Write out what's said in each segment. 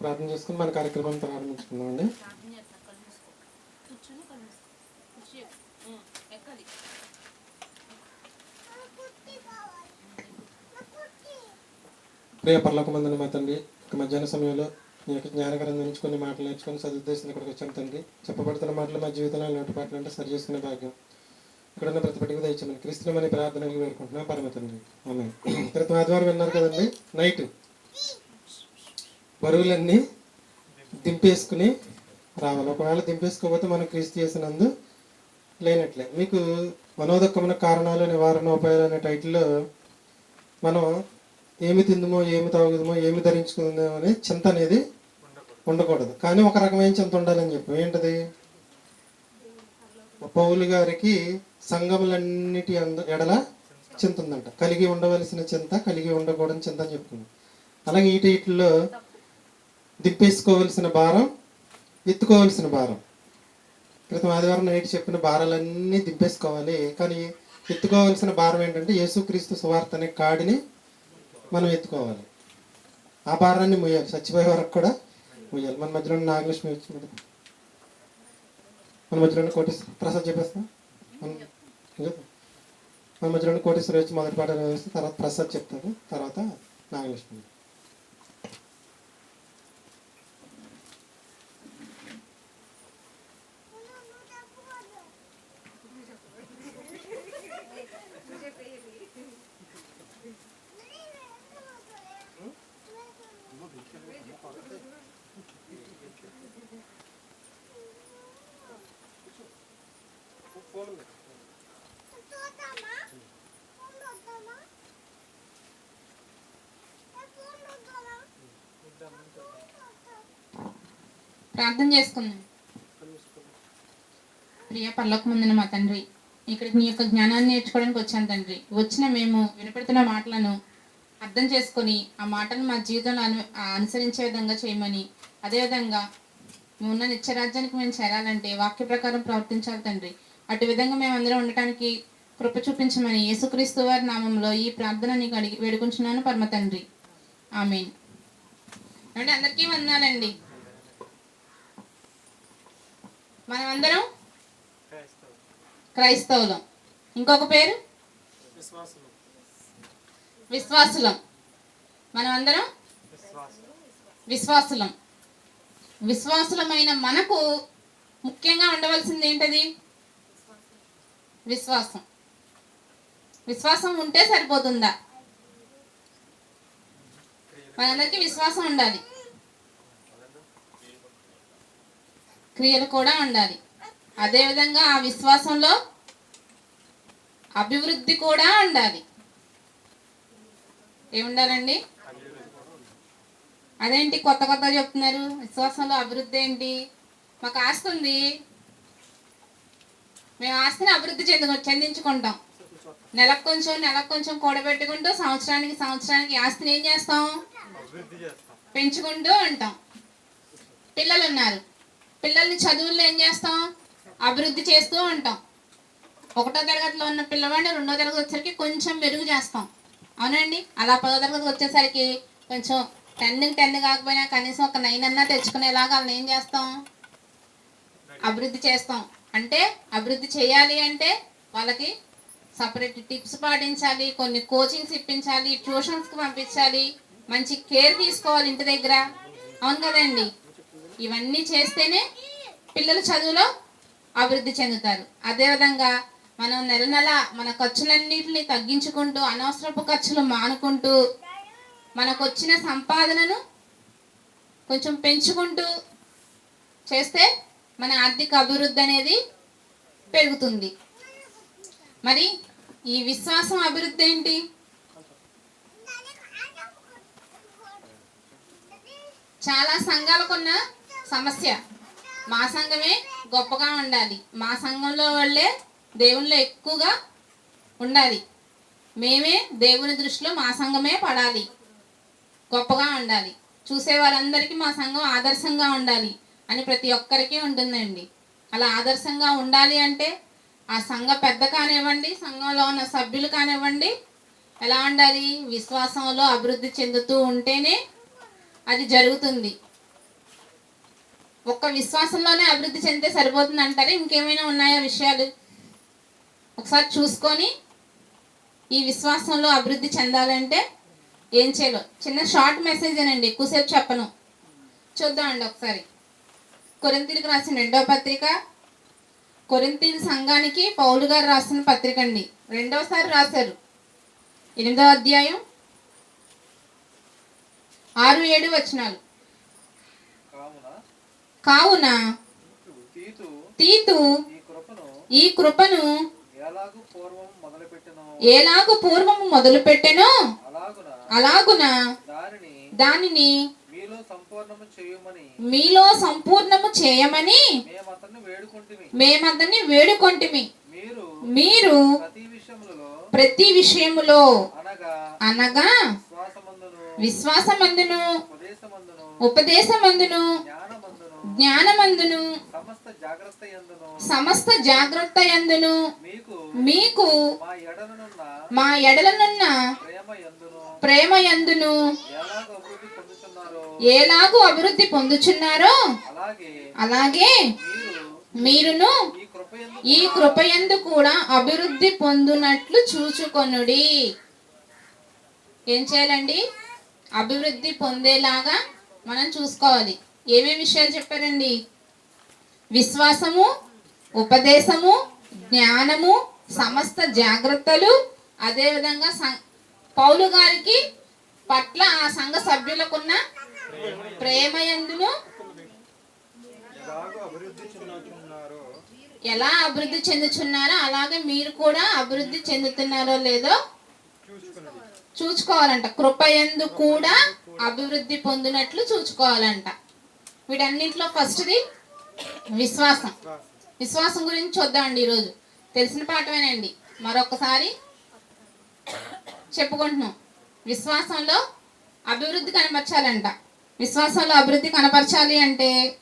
ప్రార్థన చేసుకుని మన కార్యక్రమాన్ని ప్రారంభించుకుందామండి. అండి ప్రియ పర్లకు మందుని మా తండ్రి ఇక మధ్యాహ్న సమయంలో నీ యొక్క జ్ఞానకరం నుంచి కొన్ని మాటలు నేర్చుకొని సదుద్దేశం ఇక్కడికి వచ్చాను తండ్రి. చెప్పబడుతున్న మాటలు మా జీవితంలో లోటుపాట్లు అంటే సరి చేసుకునే భాగ్యం. ఇక్కడ ఉన్న ప్రతి పట్టిక దయచేమని క్రీస్తుమని ప్రార్థనలు వేడుకుంటున్నాం పరమ తండ్రి. ఆమె క్రితం ఆదివారం విన్నారు కదండి? నైట్. బరువులన్నీ దింపేసుకుని రావాలి. ఒకవేళ దింపేసుకోకపోతే మనం క్రీస్తు చేసినందు లేనట్లే. మీకు మనోదక్కమైన కారణాలు నివారణ ఉపాయాలు అనే టైటిల్లో మనం ఏమి తిందుమో ఏమి తాగుదామో ఏమి ధరించుకుందామో అనే చింత అనేది ఉండకూడదు. కానీ ఒక రకమైన చింత ఉండాలని చెప్పి. ఏంటది? పౌలు గారికి సంఘములన్నిటి అంద ఎడల చింత ఉందంట. కలిగి ఉండవలసిన చింత కలిగి ఉండకూడని చింత అని చెప్పుకున్నాం అలాగే ఈ టైటిల్లో భారం ఎత్తుకోవలసిన భారం. క్రితం ఆదివారం నైట్ చెప్పిన భారాలన్నీ దింపేసుకోవాలి. కానీ ఎత్తుకోవాల్సిన భారం ఏంటంటే యేసుక్రీస్తు సువార్త అనే కాడిని మనం ఎత్తుకోవాలి. ఆ భారాన్ని మొయ్యాలి. చచ్చిపోయే వరకు కూడా మొయ్యాలి. మన మధ్యలో నాగలక్ష్మి వచ్చి మన మధ్యలో కోటేశ్వర ప్రసాద్ చెప్పేస్తాం మన మధ్యలో కోటేశ్వర వచ్చి మొదటి పాట వేస్తే తర్వాత ప్రసాద్ చెప్తారు తర్వాత నాగలక్ష్మి. ప్రార్థన చేసుకుందాం. ప్రియ పర్లోక ముందున మా తండ్రి ఇక్కడికి నీ యొక్క జ్ఞానాన్ని నేర్చుకోవడానికి వచ్చాను తండ్రి. వచ్చిన మేము వినపడుతున్న మాటలను అర్థం చేసుకొని ఆ మాటను మా జీవితంలో అను అనుసరించే విధంగా చేయమని అదేవిధంగా మేము ఉన్న నిత్యరాజ్యానికి మేము చేరాలంటే వాక్య ప్రకారం ప్రవర్తించాలి తండ్రి. అటు విధంగా మేము అందరం ఉండటానికి కృప చూపించమని యేసుక్రీస్తు వారి నామంలో ఈ ప్రార్థన నీకు అడిగి వేడుకుంటున్నాను పరమ తండ్రి. ఆమెన్. అంటే అందరికీ వందాలండి మనమందరం క్రైస్తవులం. ఇంకొక పేరు? విశ్వాసులం. మనమందరం విశ్వాసులం. విశ్వాసులమైన మనకు ముఖ్యంగా ఉండవలసింది ఏంటది? విశ్వాసం. విశ్వాసం ఉంటే సరిపోతుందా? మనందరికీ విశ్వాసం ఉండాలి. క్రియలు కూడా ఉండాలి. అదేవిధంగా ఆ విశ్వాసంలో అభివృద్ధి కూడా ఉండాలి. ఏముండాలండి? అదేంటి కొత్త కొత్త చెప్తున్నారు? విశ్వాసంలో అభివృద్ధి ఏంటి? మాకు ఆస్తి ఉంది. మేము ఆస్తిని అభివృద్ధి చెందు చెందించుకుంటాం. నెలకు కొంచెం నెలకు కొంచెం కూడబెట్టుకుంటూ సంవత్సరానికి సంవత్సరానికి ఆస్తిని ఏం చేస్తాం? పెంచుకుంటూ ఉంటాం. పిల్లలు ఉన్నారు పిల్లల్ని చదువుల్లో ఏం చేస్తాం? అభివృద్ధి చేస్తూ ఉంటాం. ఒకటో తరగతిలో ఉన్న పిల్లవాడిని రెండో తరగతి వచ్చేసరికి కొంచెం మెరుగు చేస్తాం. అవునండి? అలా పదో తరగతి వచ్చేసరికి కొంచెం టెన్ టెన్ కాకపోయినా కనీసం ఒక నైన్ అన్నా తెచ్చుకునేలాగా వాళ్ళని ఏం చేస్తాం? అభివృద్ధి చేస్తాం. అంటే అభివృద్ధి చేయాలి అంటే వాళ్ళకి సపరేట్ టిప్స్ పాటించాలి కొన్ని కోచింగ్స్ ఇప్పించాలి ట్యూషన్స్కి పంపించాలి మంచి కేర్ తీసుకోవాలి ఇంటి దగ్గర. అవును కదండి? ఇవన్నీ చేస్తేనే పిల్లలు చదువులో అభివృద్ధి చెందుతారు. అదేవిధంగా మనం నెల నెల మన ఖర్చులన్నింటినీ తగ్గించుకుంటూ అనవసరపు ఖర్చులు మానుకుంటూ మనకు వచ్చిన సంపాదనను కొంచెం పెంచుకుంటూ చేస్తే మన ఆర్థిక అభివృద్ధి అనేది పెరుగుతుంది. మరి ఈ విశ్వాసం అభివృద్ధి ఏంటి? చాలా సంఘాలకున్న సమస్య. మా సంఘమే గొప్పగా ఉండాలి. మా సంఘంలో వాళ్ళే దేవుళ్ళు ఎక్కువగా ఉండాలి. మేమే దేవుని దృష్టిలో మా సంఘమే పడాలి. గొప్పగా ఉండాలి. చూసే వారందరికీ మా సంఘం ఆదర్శంగా ఉండాలి అని ప్రతి ఒక్కరికి ఉంటుందండి. అలా ఆదర్శంగా ఉండాలి అంటే ఆ సంఘ పెద్ద కానివ్వండి సంఘంలో ఉన్న సభ్యులు కానివ్వండి ఎలా ఉండాలి? విశ్వాసంలో అభివృద్ధి చెందుతూ ఉంటేనే అది జరుగుతుంది. ఒక్క విశ్వాసంలోనే అభివృద్ధి చెందితే సరిపోతుంది అంటారా ఇంకేమైనా ఉన్నాయా విషయాలు? ఒకసారి చూసుకొని ఈ విశ్వాసంలో అభివృద్ధి చెందాలంటే ఏం చేయాలో? చిన్న షార్ట్ మెసేజ్ అనండి. ఎక్కువసేపు చెప్పను. చూద్దామండి ఒకసారి. కొరింతీలకు రాసిన రెండవ పత్రిక. కొరింతీల సంఘానికి పౌలు గారు రాసిన పత్రిక అండి. రెండవసారి రాశారు. ఎనిమిదవ అధ్యాయం. ఆరు ఏడు వచనాలు. కావున తీతు ఈ కృపను ఏలాగు పూర్వము మొదలుపెట్టెనో? అలాగున అలాగున దానిని మీలో సంపూర్ణము చేయుమని మీలో సంపూర్ణము చేయమని మేము అతన్ని వేడుకుంటుమి. మీరు ప్రతి విషయములో అనగా విశ్వాసమందును ఉపదేశమందును జ్ఞానమందును. సమస్త జాగ్రత్త ఎందును మీకు మా ఎడలనున్న ప్రేమ ఎందును ఎలాగ అభివృద్ధి ఏలాగు అభివృద్ధి పొందుచున్నారో అలాగే అలాగే మీరు మీరును ఈ కృప ఎందు ఈ కృపయందు కూడా అభివృద్ధి పొందునట్లు చూచుకొనుడి. ఏం చేయాలండి? అభివృద్ధి పొందేలాగా మనం చూసుకోవాలి. ఏమేమి విషయాలు చెప్పారండి? విశ్వాసము ఉపదేశము జ్ఞానము సమస్త జాగ్రత్తలు అదేవిధంగా సం- పౌలు గారికి పట్ల ఆ సంఘ సభ్యులకున్న ప్రేమయందును. ఎలా అభివృద్ధి చెందుతున్నారో అలాగే మీరు కూడా అభివృద్ధి చెందుతున్నారో లేదో చూసుకోవాలంట కృపయందు కూడా అభివృద్ధి పొందినట్లు చూసుకోవాలంట వీటన్నింటిలో ఫస్ట్ది విశ్వాసం. విశ్వాసం గురించి చూద్దామండి ఈరోజు. తెలిసిన పాఠమేనండి. మరొకసారి చెప్పుకుంటున్నాం. విశ్వాసంలో అభివృద్ధి కనపరచాలంట. విశ్వాసంలో అభివృద్ధి కనపరచాలి అంటే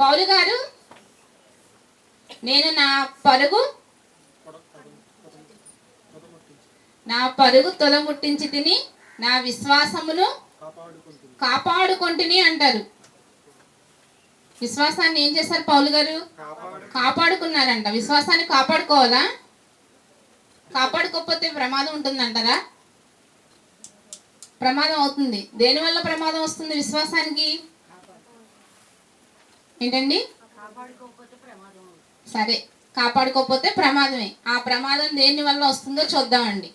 పౌలు గారు నేను నా పరుగు నా పరుగు తొలముట్టించి తిని నా విశ్వాసమును కాపాడుకుంటుని అంటారు. విశ్వాసాన్ని ఏం చేశారు పౌలు గారు? కాపాడుకున్నారంట. విశ్వాసాన్ని కాపాడుకోవాలా? కాపాడుకోకపోతే ప్రమాదం ఉంటుందంటారా? ప్రమాదం అవుతుంది. దేనివల్ల ప్రమాదం వస్తుంది విశ్వాసానికి? ఏంటండి? సరే కాపాడుకోకపోతే ప్రమాదమే. ఆ ప్రమాదం దేని వల్ల వస్తుందో చూద్దామండి.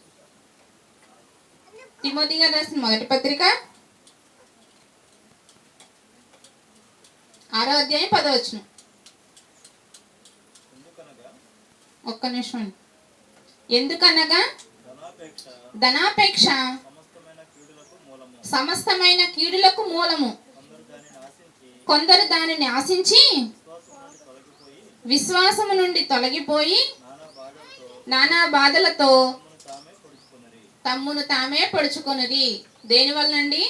తిమోతి గారు రాసిన మొదటి పత్రిక ఆరో అధ్యాయం పదవచ్చును ఒక్క నిమిషం ఎందుకనగా? ధనాపేక్ష. సమస్తమైన కీడులకు మూలము. కొందరు దానిని ఆశించి విశ్వాసము నుండి తొలగిపోయి నానా బాధలతో తమ్మును తామే పొడుచుకొనిది దేని వలనండి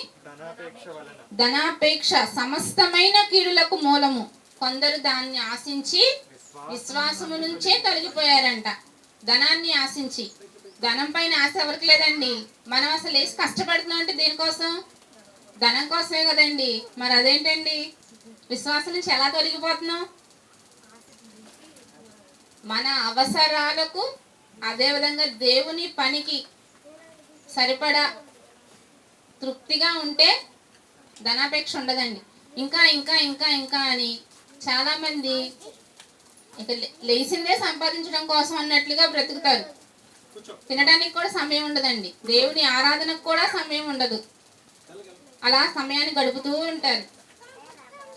ధనాపేక్ష సమస్తమైన కీడులకు మూలము. కొందరు దాన్ని ఆశించి విశ్వాసము నుంచే తొలగిపోయారంట. ధనాన్ని ఆశించి. ధనం పైన ఆశ ఎవరికి లేదండి? మనం అసలు వేసి కష్టపడుతున్నాం అంటే దేనికోసం? ధనం కోసమే కదండి. మరి అదేంటండి? విశ్వాసం నుంచి ఎలా తొలగిపోతున్నాం? మన అవసరాలకు అదేవిధంగా దేవుని పనికి సరిపడా తృప్తిగా ఉంటే ధనాపేక్ష ఉండదండి. ఇంకా ఇంకా ఇంకా ఇంకా అని చాలామంది ఇక లే- లేచిందే సంపాదించడం కోసం అన్నట్లుగా బ్రతుకుతారు. తినడానికి కూడా సమయం ఉండదండి. దేవుని ఆరాధనకు కూడా సమయం ఉండదు. అలా సమయాన్ని గడుపుతూ ఉంటారు.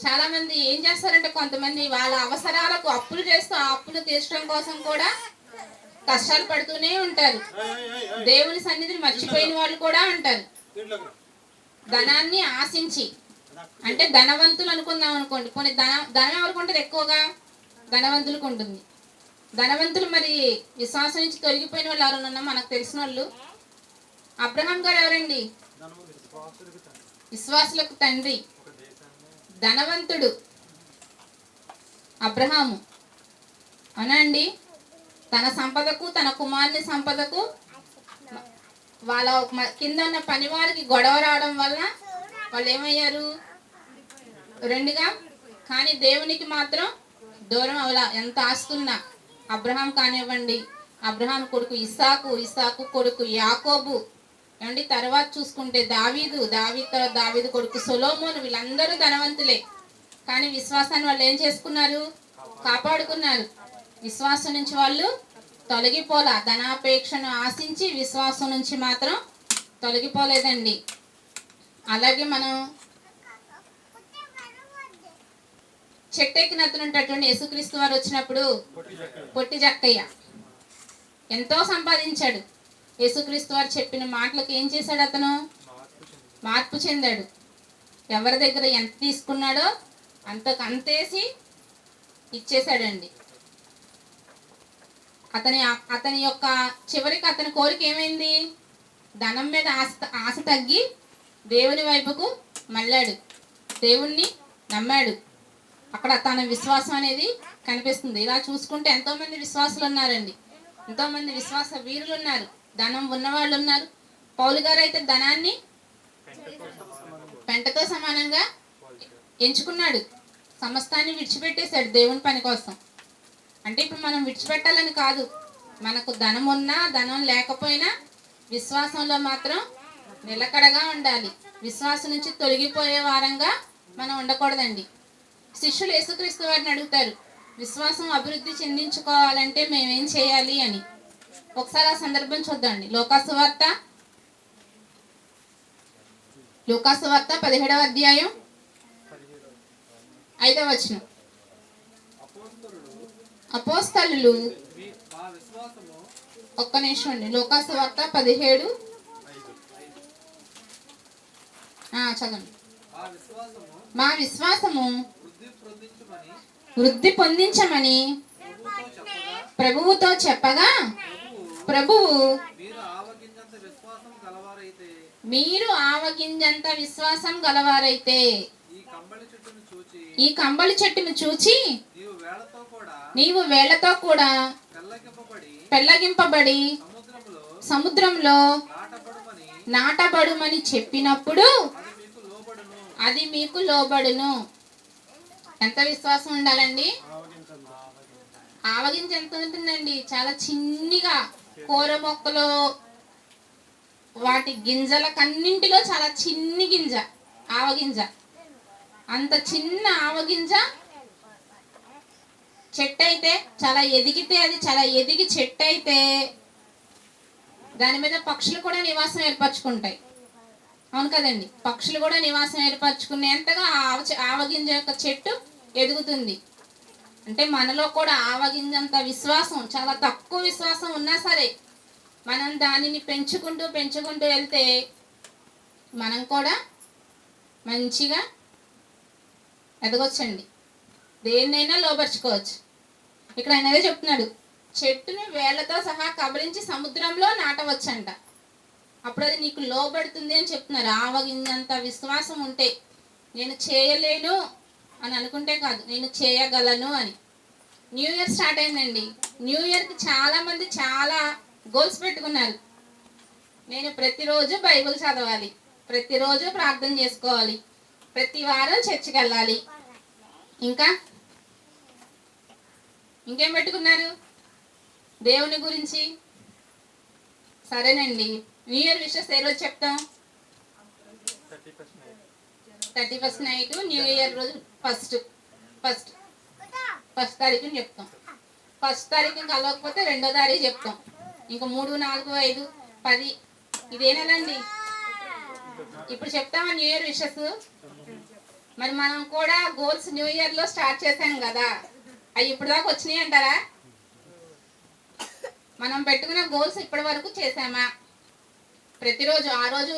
చాలామంది ఏం చేస్తారంటే కొంతమంది వాళ్ళ అవసరాలకు అప్పులు చేస్తూ ఆ అప్పులు తీర్చడం కోసం కూడా కష్టాలు పడుతూనే ఉంటారు. దేవుని సన్నిధిని మర్చిపోయిన వాళ్ళు కూడా ఉంటారు. ధనాన్ని ఆశించి. అంటే ధనవంతులు అనుకుందాం అనుకోండి. కొన్ని ధన ధనం ఎవరికి ఉంటుంది ఎక్కువగా? ధనవంతులకు ఉంటుంది. ధనవంతులు మరి విశ్వాసం నుంచి తొలగిపోయిన వాళ్ళు ఎవరైనా ఉన్నా మనకు తెలిసిన వాళ్ళు. అబ్రహాం గారు ఎవరండి? విశ్వాసులకు తండ్రి. ధనవంతుడు. అబ్రహాము. అవునా అండి? తన సంపదకు తన కుమారుని సంపదకు వాళ్ళ కింద ఉన్న పని వారికి గొడవ రావడం వల్ల వాళ్ళు ఏమయ్యారు? రెండుగా? కానీ దేవునికి మాత్రం దూరం అవలా ఎంత ఆస్తున్నా. అబ్రహాం కానివ్వండి. అబ్రహాం కొడుకు ఇసాకు ఇసాకు కొడుకు యాకోబు. ఏమండి? తర్వాత చూసుకుంటే దావీదు దావీ తర్వాత దావీదు కొడుకు సొలోమోను వీళ్ళందరూ ధనవంతులే. కానీ విశ్వాసాన్ని వాళ్ళు ఏం చేసుకున్నారు? కాపాడుకున్నారు. విశ్వాసం నుంచి వాళ్ళు తొలగిపోలా. ధనాపేక్షను ఆశించి విశ్వాసం నుంచి మాత్రం తొలగిపోలేదండి. అలాగే మనం చెట్టెక్కినట్టున్నటువంటి యేసుక్రీస్తు వారు వచ్చినప్పుడు పొట్టి జక్కయ్య. ఎంతో సంపాదించాడు. యేసుక్రీస్తు వారు చెప్పిన మాటలకు ఏం చేశాడు అతను? మార్పు చెందాడు. ఎవరి దగ్గర ఎంత తీసుకున్నాడో అంతకు అంతేసి ఇచ్చేశాడండి. అతని అతని యొక్క చివరికి అతని కోరిక ఏమైంది? ధనం మీద ఆశ ఆశ తగ్గి దేవుని వైపుకు మళ్ళాడు. దేవుణ్ణి నమ్మాడు. అక్కడ తన విశ్వాసం అనేది కనిపిస్తుంది. ఇలా చూసుకుంటే ఎంతోమంది విశ్వాసులు ఉన్నారండి. ఎంతోమంది విశ్వాస వీరులు ఉన్నారు. ధనం ఉన్నవాళ్ళు ఉన్నారు. పౌలు గారు అయితే ధనాన్ని పెంటతో సమానంగా ఎంచుకున్నాడు. సమస్తాన్ని విడిచిపెట్టేశాడు దేవుని పని కోసం. అంటే ఇప్పుడు మనం విడిచిపెట్టాలని కాదు. మనకు ధనం ఉన్నా ధనం లేకపోయినా విశ్వాసంలో మాత్రం నిలకడగా ఉండాలి. విశ్వాసం నుంచి తొలగిపోయే వారంగా మనం ఉండకూడదండి. శిష్యులు యేసుక్రీస్తు వారిని అడుగుతారు విశ్వాసం అభివృద్ధి చెందించుకోవాలంటే మేమేం చేయాలి? అని. ఒకసారి ఆ సందర్భం చూద్దాండి లోకాసువార్త వార్త లోకాసు వార్త పదిహేడవ అధ్యాయం ఐదవ వచనం. అపోస్తలు ఒక్క నిమిషం అండి. లోకాసు వార్త పదిహేడు. చదవండి. మా విశ్వాసము వృద్ధి పొందించమని ప్రభువుతో చెప్పగా ప్రభువు మీరు ఆవగింజంత విశ్వాసం గలవారైతే మీరు ఆవగింజంత విశ్వాసం గలవారైతే ఈ కంబళి చెట్టును చూచి ఈ కంబళి చెట్టును చూచి నీవు వేళతో కూడా నీవు వేళ్ళతో కూడా పెళ్ళగింపబడి సముద్రంలో నాటబడుమని చెప్పినప్పుడు అది మీకు లోబడును. అది మీకు లోబడును ఎంత విశ్వాసం ఉండాలండి? ఆవగింజ ఎంత ఉంటుందండి? చాలా చిన్నిగా కూర మొక్కలు వాటి గింజల కన్నింటిలో చాలా చిన్ని గింజ ఆవగింజ. అంత చిన్న ఆవగింజ చెట్టు అయితే చాలా ఎదిగితే అది చాలా ఎదిగి చెట్టు అయితే దాని మీద పక్షులు కూడా నివాసం ఏర్పరచుకుంటాయి. అవును కదండి? పక్షులు కూడా నివాసం ఏర్పరచుకునేంతగా ఆ ఆవ ఆవగింజ యొక్క చెట్టు ఎదుగుతుంది. అంటే మనలో కూడా ఆవగింజంత విశ్వాసం చాలా తక్కువ విశ్వాసం ఉన్నా సరే మనం దానిని పెంచుకుంటూ పెంచుకుంటూ వెళ్తే మనం కూడా మంచిగా ఎదగొచ్చండి. దేన్నైనా లోపరుచుకోవచ్చు ఇక్కడ ఆయన అదే చెప్తున్నాడు. చెట్టుని వేళ్ళతో సహా కబలించి సముద్రంలో నాటవచ్చంట. అప్పుడు అది నీకు లోబడుతుంది అని చెప్తున్నారు. ఆవగిందంత విశ్వాసం ఉంటే నేను చేయలేను అని అనుకుంటే కాదు. నేను చేయగలను అని. న్యూ ఇయర్ స్టార్ట్ అయిందండి. న్యూ ఇయర్కి చాలామంది చాలా గోల్స్ పెట్టుకున్నారు. నేను ప్రతిరోజు బైబిల్ చదవాలి. ప్రతిరోజు ప్రార్థన చేసుకోవాలి. ప్రతి వారం చర్చికి వెళ్ళాలి. ఇంకా ఇంకేం పెట్టుకున్నారు? దేవుని గురించి? సరేనండి. న్యూ ఇయర్ విషెస్ ఏ రోజు చెప్తాం? Thirty first night. New year రోజు ఫస్ట్. ఫస్ట్. ఫస్ట్ తారీఖుని చెప్తాం. ఫస్ట్ తారీఖు కలవకపోతే రెండో తారీఖు చెప్తాం. ఇంకా మూడు నాలుగు ఐదు పది. ఇదేనండి ఇప్పుడు చెప్తామా న్యూ ఇయర్ విషెస్ మరి మనం కూడా గోల్స్ న్యూ ఇయర్లో స్టార్ట్ చేసాం కదా. అవి ఇప్పుడు దాకా వచ్చినాయి అంటారా? మనం పెట్టుకున్న గోల్స్ ఇప్పటి వరకు చేసామా ప్రతిరోజు ఆ రోజు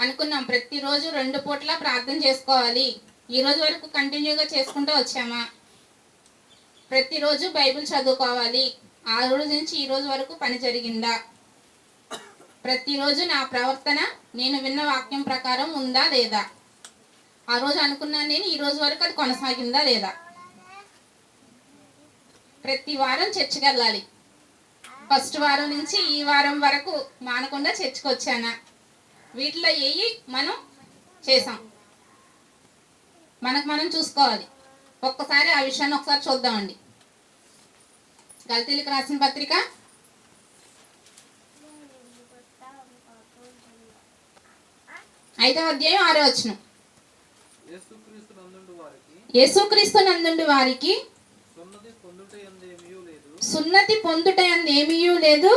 అనుకున్నాం ప్రతిరోజు రెండు పూట్ల ప్రార్థన చేసుకోవాలి. ఈ రోజు వరకు కంటిన్యూగా చేసుకుంటూ వచ్చామా? ప్రతిరోజు బైబిల్ చదువుకోవాలి. ఆ రోజు నుంచి ఈ రోజు వరకు పని జరిగిందా? ప్రతిరోజు నా ప్రవర్తన నేను విన్న వాక్యం ప్రకారం ఉందా లేదా? ఆ రోజు అనుకున్నాను నేను ఈ రోజు వరకు అది కొనసాగిందా లేదా? ప్రతి వారం చర్చికి వెళ్ళాలి ఫస్ట్ వారం నుంచి ఈ వారం వరకు మానకుండా చర్చికి వచ్చానా వీటిలో ఏవి మనం చేసాం. మనకు మనం చూసుకోవాలి. ఒక్కసారి ఆ విషయాన్ని ఒకసారి చూద్దామండి. గల్తీలకు రాసిన పత్రిక? ఐదవ అధ్యాయం ఆరో వచ్చిన యేసుక్రీస్తు నందుండు వారికి యేసుక్రీస్తు నందుండి వారికి సున్నతి పొందుట ఎందేమీ లేదు సున్నతి పొందుట ఏమీయూ లేదు.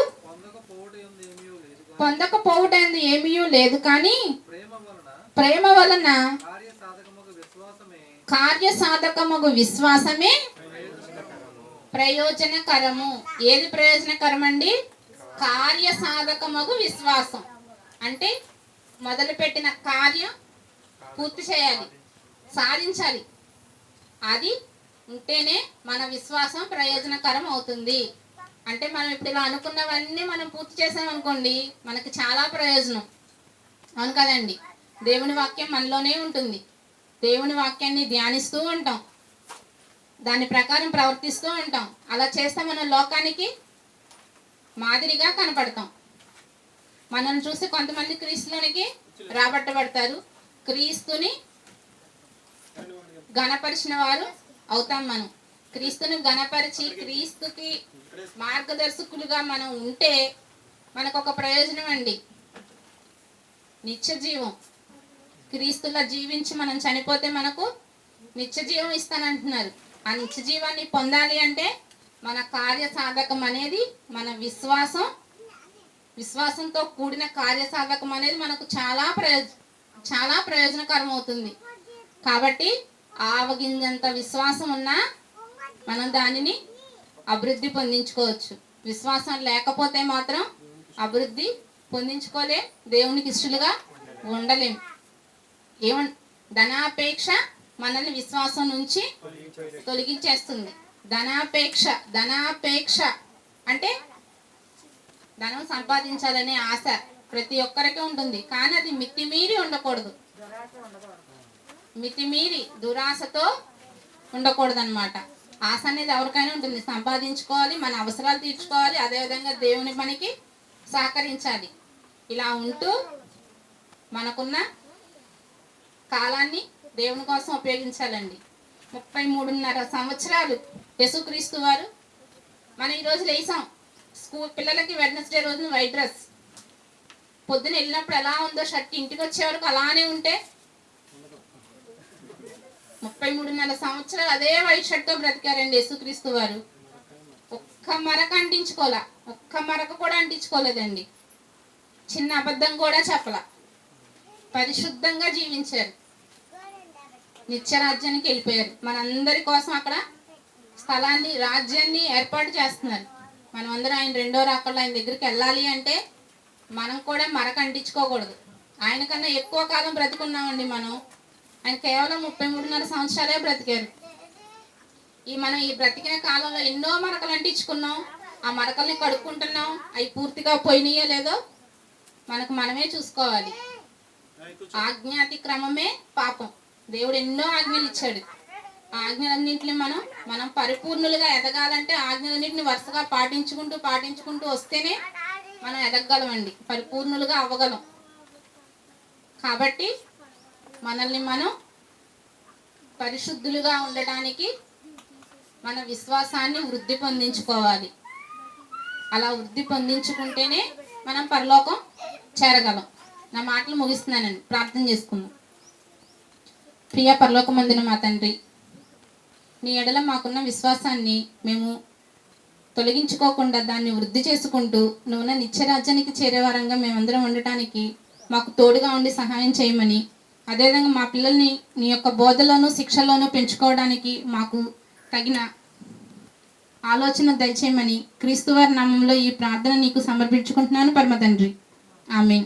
పొందకపోవుట ఏమీయూ లేదు. కానీ ప్రేమ వలన కార్య సాధకముకు విశ్వాసమే సాధకమగు విశ్వాసమే ప్రయోజనకరము. ఏది ప్రయోజనకరం అండి కార్య సాధకమగు విశ్వాసం. అంటే మొదలుపెట్టిన కార్యం పూర్తి చేయాలి సాధించాలి. అది ఉంటేనే మన విశ్వాసం ప్రయోజనకరం అవుతుంది. అంటే మనం ఇప్పుడు ఇలా అనుకున్నవన్నీ మనం పూర్తి చేసామనుకోండి మనకి చాలా ప్రయోజనం. అవును కదండి? దేవుని వాక్యం మనలోనే ఉంటుంది. దేవుని వాక్యాన్ని ధ్యానిస్తూ ఉంటాం. దాని ప్రకారం ప్రవర్తిస్తూ ఉంటాం. అలా చేస్తే మనం లోకానికి మాదిరిగా కనపడతాం. మనల్ని చూసి కొంతమంది క్రీస్తులోనికి రాబట్టబడతారు. క్రీస్తుని గణపరిచిన వారు అవుతాం మనం. క్రీస్తుని గణపరిచి క్రీస్తుకి మార్గదర్శకులుగా మనం ఉంటే మనకు ఒక ప్రయోజనం అండి. నిత్య జీవం క్రీస్తులా జీవించి మనం చనిపోతే మనకు నిత్య జీవం ఇస్తానంటున్నారు. ఆ నిత్య జీవాన్ని పొందాలి అంటే మన కార్య సాధకం అనేది మన విశ్వాసం. విశ్వాసంతో కూడిన కార్య సాధకం అనేది మనకు చాలా ప్రయోజ చాలా ప్రయోజనకరం అవుతుంది కాబట్టి ఆవగింజంత విశ్వాసం ఉన్నా మనం దానిని అభివృద్ధి పొందించుకోవచ్చు. విశ్వాసం లేకపోతే మాత్రం అభివృద్ధి పొందించుకోలే దేవునికి ఇష్టలుగా ఉండలేం. ఏమ ధనాపేక్ష మనల్ని విశ్వాసం నుంచి తొలగించేస్తుంది. ధనాపేక్ష ధనాపేక్ష అంటే ధనం సంపాదించాలనే ఆశ ప్రతి ఒక్కరికి ఉంటుంది. కానీ అది మితిమీరి ఉండకూడదు. మితిమీరి దురాశతో ఉండకూడదనమాట ఆశ అనేది ఎవరికైనా ఉంటుంది. సంపాదించుకోవాలి మన అవసరాలు తీర్చుకోవాలి అదేవిధంగా దేవుని పనికి సహకరించాలి. ఇలా ఉంటూ మనకున్న కాలాన్ని దేవుని కోసం ఉపయోగించాలండి. ముప్పై మూడున్నర సంవత్సరాలు యేసుక్రీస్తు వారు మనం ఈరోజు లేసాం స్కూల్ పిల్లలకి వెడ్నెస్డే రోజున వైట్ డ్రెస్. పొద్దున వెళ్ళినప్పుడు ఎలా ఉందో షర్ట్ ఇంటికి వచ్చే వరకు అలానే ఉంటే ముప్పై మూడున్నర సంవత్సరాలు అదే వైట్ షర్ట్తో బ్రతికారండి యేసుక్రీస్తు వారు. ఒక్క మరక అంటించుకోలే. ఒక్క మరక కూడా అంటించుకోలేదండి. చిన్న అబద్ధం కూడా చెప్పల. పరిశుద్ధంగా జీవించారు. నిత్యరాజ్యానికి వెళ్ళిపోయారు. మనందరి కోసం అక్కడ స్థలాన్ని రాజ్యాన్ని ఏర్పాటు చేస్తున్నారు. మనం అందరం ఆయన రెండో రాకల్లో ఆయన దగ్గరికి వెళ్ళాలి అంటే మనం కూడా మరక అంటించుకోకూడదు. ఆయన కన్నా ఎక్కువ కాలం బ్రతికున్నామండి మనం. ఆయన కేవలం ముప్పై మూడున్నర సంవత్సరాలే బ్రతికారు. ఈ మనం ఈ బ్రతికిన కాలంలో ఎన్నో మరకలు అంటించుకున్నాం. ఆ మరకల్ని కడుక్కుంటున్నాం. అవి పూర్తిగా పోయినాయో లేదో మనకు మనమే చూసుకోవాలి. ఆజ్ఞాతి క్రమమే పాపం. దేవుడు ఎన్నో ఆజ్ఞలు ఇచ్చాడు. ఆ ఆజ్ఞలన్నింటిని మనం మనం పరిపూర్ణులుగా ఎదగాలంటే ఆజ్ఞలన్నింటిని వరుసగా పాటించుకుంటూ పాటించుకుంటూ వస్తేనే మనం ఎదగలమండి పరిపూర్ణులుగా అవ్వగలం. కాబట్టి మనల్ని మనం పరిశుద్ధులుగా ఉండటానికి మన విశ్వాసాన్ని వృద్ధి పొందించుకోవాలి. అలా వృద్ధి పొందించుకుంటేనే మనం పరలోకం చేరగలం. నా మాటలు ముగిస్తున్నానండి. ప్రార్థన చేసుకుందాం. ప్రియ పరలోకమందిన మా తండ్రి నీ ఎడల మాకున్న విశ్వాసాన్ని మేము తొలగించుకోకుండా దాన్ని వృద్ధి చేసుకుంటూ నువ్వున్న నిత్యరాజ్యానికి చేరే వారంగా మేమందరం ఉండటానికి మాకు తోడుగా ఉండి సహాయం చేయమని అదేవిధంగా మా పిల్లల్ని నీ యొక్క బోధలోను శిక్షలోను పెంచుకోవడానికి మాకు తగిన ఆలోచన దయచేయమని క్రీస్తువారి నామంలో ఈ ప్రార్థన నీకు సమర్పించుకుంటున్నాను పరమ తండ్రి ఆమె